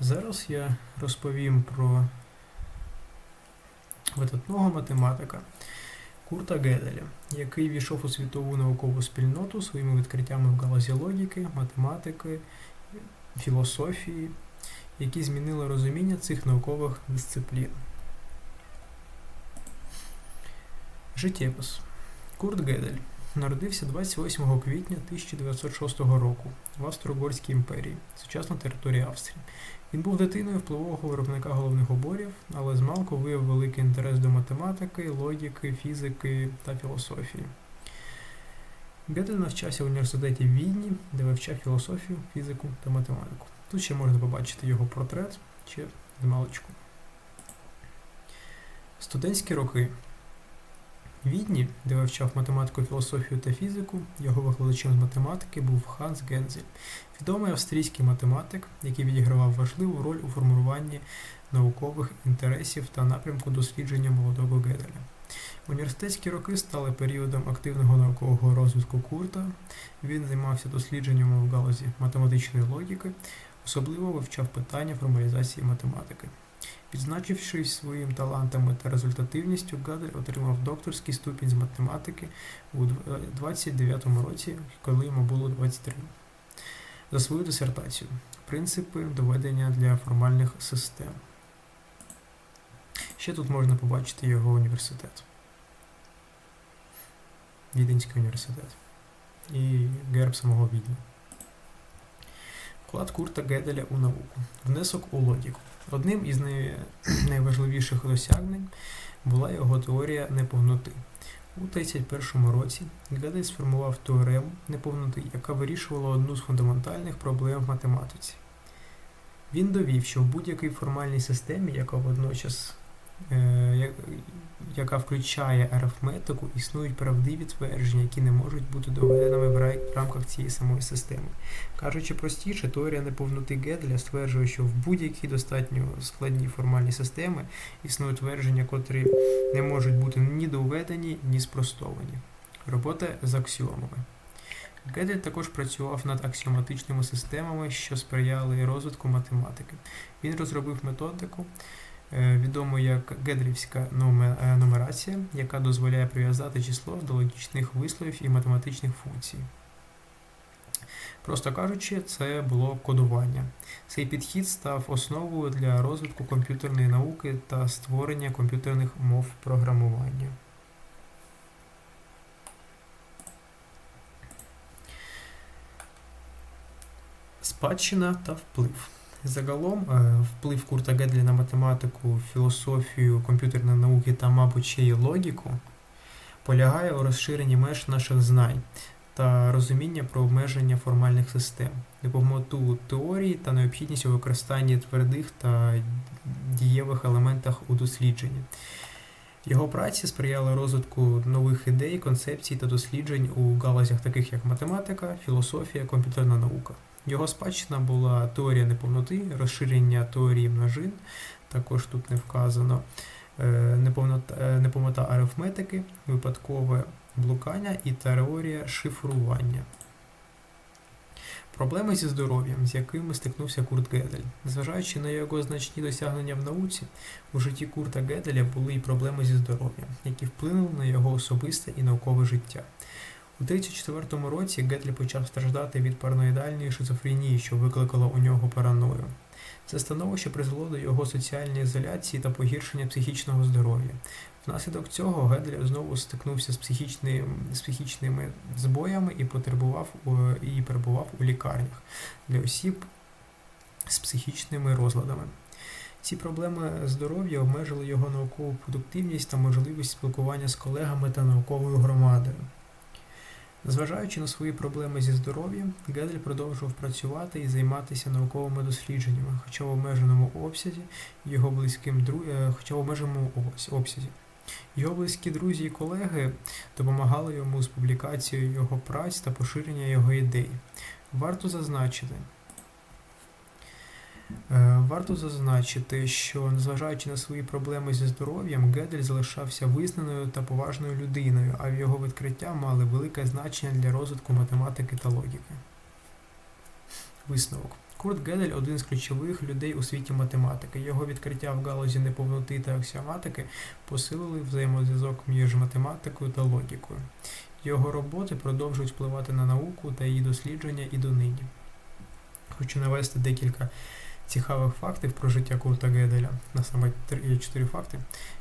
Зараз я розповім про видатного математика Курта Геделя, який війшов у світову наукову спільноту своїми відкриттями в галузі логіки, математики, філософії, які змінили розуміння цих наукових дисциплін. Життєпис. Курт Гедель народився 28 квітня 1906 року в Австро-Угорській імперії, сучасна територія Австрії. Він був дитиною впливового виробника головних уборів, але змалку виявив великий інтерес до математики, логіки, фізики та філософії. Гедель навчався в університеті в Відні, де вивчав філософію, фізику та математику. Тут ще можна побачити його портрет чи змалечку. Студентські роки. Відні, де вивчав математику, філософію та фізику, його викладачем з математики був Ханс Гензель, відомий австрійський математик, який відігравав важливу роль у формуванні наукових інтересів та напрямку дослідження молодого Геделя. Університетські роки стали періодом активного наукового розвитку Курта. Він займався дослідженнями в галузі математичної логіки, особливо вивчав питання формалізації математики. Відзначившись своїм талантами та результативністю, Гадель отримав докторський ступінь з математики у 29-му році, коли йому було 23. За свою дисертацію Принципи доведення для формальних систем. Ще тут можна побачити його університет. Віденський університет. І герб самого Відня. Вклад Курта Геделя у науку. Внесок у логіку. Одним із найважливіших досягнень була його теорія неповноти. У 1931 році Гедель сформував теорему неповноти, яка вирішувала одну з фундаментальних проблем в математиці. Він довів, що в будь-якій формальній системі, яка водночас яка включає арифметику, існують правдиві твердження, які не можуть бути доведеними в рамках цієї самої системи. Кажучи простіше, теорія неповноти Геделя стверджує, що в будь-якій достатньо складній формальній системі існують твердження, котрі не можуть бути ні доведені, ні спростовані. Робота з аксіомами. Гедель також працював над аксіоматичними системами, що сприяли розвитку математики. Він розробив методику, е, відому як геделівська номе- е, нумерація, яка дозволяє прив'язати число до логічних висловів і математичних функцій. Просто кажучи, це було кодування. Цей підхід став основою для розвитку комп'ютерної науки та створення комп'ютерних мов програмування. Спадщина та вплив. Загалом, е, вплив Курта Гедлі на математику, філософію, комп'ютерні науки та, мабуть, ще й логіку полягає у розширенні меж наших знань та розуміння про обмеження формальних систем, допомогу теорії та необхідність у використанні твердих та дієвих елементах у дослідженні. Його праці сприяли розвитку нових ідей, концепцій та досліджень у галузях, таких як математика, філософія, комп'ютерна наука. Його спадщина була теорія неповноти, розширення теорії множин, також тут не вказано, е, неповнота, е, неповнота арифметики, випадкове блукання і теорія шифрування. Проблеми зі здоров'ям, з якими стикнувся Курт Гедель. Незважаючи на його значні досягнення в науці, у житті Курта Геделя були і проблеми зі здоров'ям, які вплинули на його особисте і наукове життя. У 1934 році Гетлі почав страждати від параноїдальної шизофренії, що викликало у нього параною. Це становище призвело до його соціальної ізоляції та погіршення психічного здоров'я. Внаслідок цього Гедель знову стикнувся з, психічним, з психічними збоями і потребував і перебував у лікарнях для осіб з психічними розладами. Ці проблеми здоров'я обмежили його наукову продуктивність та можливість спілкування з колегами та науковою громадою. Незважаючи на свої проблеми зі здоров'ям, Гедель продовжував працювати і займатися науковими дослідженнями, хоча в обмеженому обсязі його близьким дру... е, хоча в обмеженому обсязі. Його близькі друзі і колеги допомагали йому з публікацією його праць та поширення його ідей. Варто зазначити, Варто зазначити, що незважаючи на свої проблеми зі здоров'ям, Гедель залишався визнаною та поважною людиною, а його відкриття мали велике значення для розвитку математики та логіки. Висновок. Курт Гедель один з ключових людей у світі математики. Його відкриття в галузі неповноти та аксіоматики посилили взаємозв'язок між математикою та логікою. Його роботи продовжують впливати на науку та її дослідження і донині. Хочу навести декілька цікавих фактів про життя Курта Геделя. На саме три- чотири факти.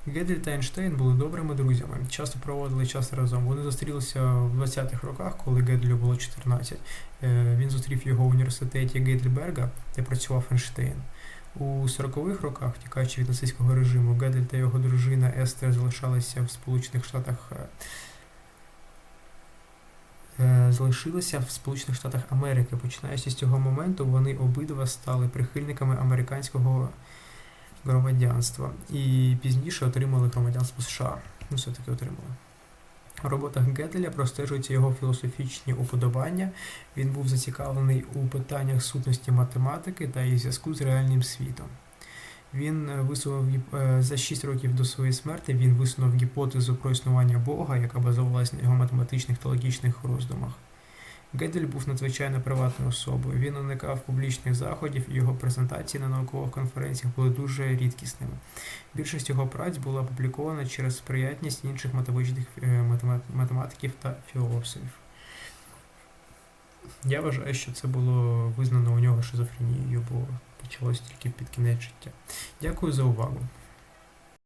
Гедель та Ейнштейн були добрими друзями, часто проводили час разом. Вони зустрілися в 20-х роках, коли Геделю було 14. Е, Він зустрів його в університеті Гейдельберга, де працював Ейнштейн. У 40-х роках, тікаючи від нацистського режиму, Гедель та його дружина Естер залишалися в Сполучених Штатах. Е, Залишилися в Сполучених Штатах Америки. Починаючи з цього моменту, вони обидва стали прихильниками американського громадянства і пізніше отримали громадянство США. Ну, все-таки отримали. У роботах Геделя простежуються його філософічні уподобання. Він був зацікавлений у питаннях сутності математики та її зв'язку з реальним світом. Він е, висунув е, за 6 років до своєї смерті він висунув гіпотезу про існування Бога, яка базувалась на його математичних та логічних роздумах. Гедель був надзвичайно приватною особою. Він уникав публічних заходів, і його презентації на наукових конференціях були дуже рідкісними. Більшість його праць була опублікована через сприятність інших математичних е, математиків та філософів. Я вважаю, що це було визнано у нього шизофренією, бо почалось тільки під кінець життя. Дякую за увагу.